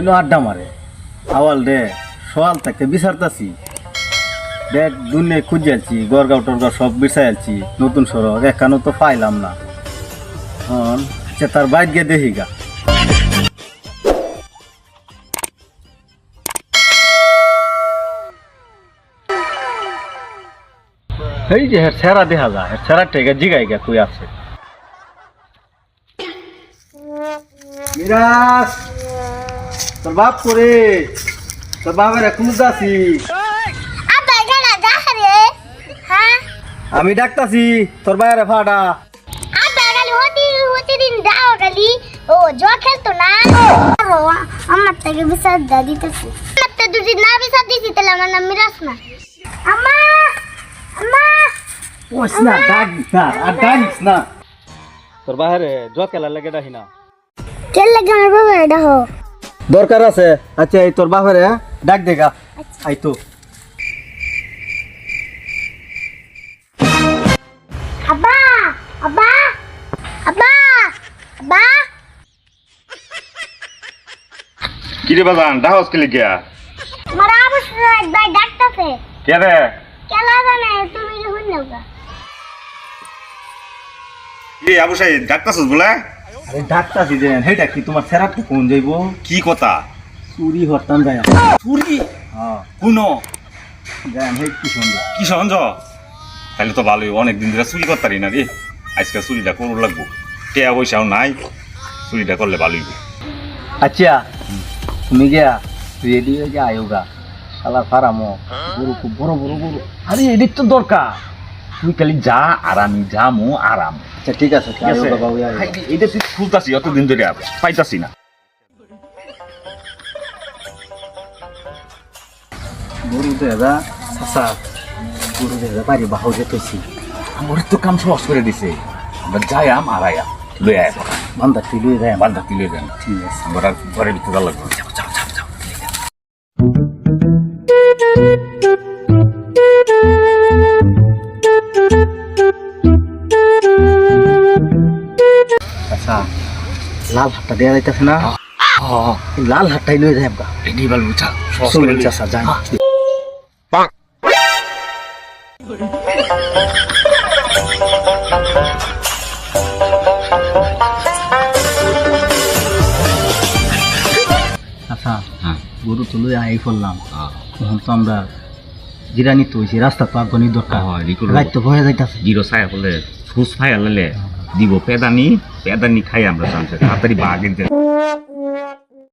কইলো আড্ডা মারে। আওয়াল দে সকাল থেকে বিচারতাছি। দেখ দুনে খুঁজালছি গড়গাঁও টরগাঁও সব বিচাইলছি নতুন সড়ক এখানো তো পাইলাম না। হন সে তার বাইক গিয়ে দেখি গা। এই যে হের সেরা দেখা যায়, হের সেরা টেকে জিগাই গা কই আছে। মিরাজ! তোর বাপ করে? তোর বাপের এখন যাচ্ছি হ্যাঁ? আমি ডাকতাছি তোর বাইরে ফাটা। আব্বা গালি হতি হতি দিন দাও গালি ও জোয়া খেলতো না? আমার থেকে বিচার দা দিতেছি। আমার তো দুটি না বিচার দিছি তাহলে আমার নাম মিরাজ না। আম্মা আম্মা ওস না ডাকিস না আর ডাকিস না। তোর বাইরে জোয়া খেলার লাগে ডাকি না। কেন লাগে আমার বাবা এটা হো দরকার আছে? আচ্ছা এই তোর বাপেরে ডাক দেখা আই তো। আব্বা আব্বা আব্বা আব্বা। কিরে বাজান ডাহস কে লিখিয়া? আমার অবশ্য একবার ডাকতেছে। কে রে? কেলা জানে তুমি নেবা কি আবু সাহেব ডাক্তারছিস বলে? আরে ডাকতাছি যে হেটা কি? তোমার সেরাটা কোন যাইবো? কি কথা? চুরি হরতাম যাই চুরি? হ্যাঁ। কোন? যাই হে কি সুন্দর কি সঞ্জ তাহলে তো ভালোই অনেক দিন ধরে চুরি করতারি না রে। আজকে চুরিটা করুন লাগবো। কে পয়সাও নাই চুরিটা করলে ভালোই। আচ্ছা তুমি গিয়া রেডি হয়ে যা আয়োগা। শালা ফারামো গরু খুব বড় বড় গরু আরে এদিক তো দরকার। তুই খালি যা আর আমি যামু আরাম। আচ্ছা ঠিক আছে ঠিক আছে? আয়োগা বাবু আয়োগা। এটা তুই খুলতাছি অতদিন ধরে পাইতাছি না। গরু দেবা চাচা গরু দেবা বাড়ি বাহু যেতেছি আমার তো কাম সহজ করে দিছে। আমরা যাই আম আর আয়া লই আয় বান্ধা তুই লই যায় বান্ধা তুলে দেন ঠিক আছে। ঘরের ভিতরে লাগবে লাল হাতটা দেওয়া যাইতেছে না। লাল হাতটাই লই যায় আমরা। বাল বুঝা চলুন করে যাই। আচ্ছা হ্যাঁ। গরু তো লই আই পড়লাম হ্যাঁ। তখন তো আমরা জিরানি তো হয়েছি রাস্তা তো আগুনই দরকার হ্যাঁ, রাত তো ভয়ে যাইতাছে। জিরো ছায়া হলে ফুস ফায়া লালে দিব। পেদানি পেদানি খাই আমরা সংসার তাড়াতাড়ি বাগের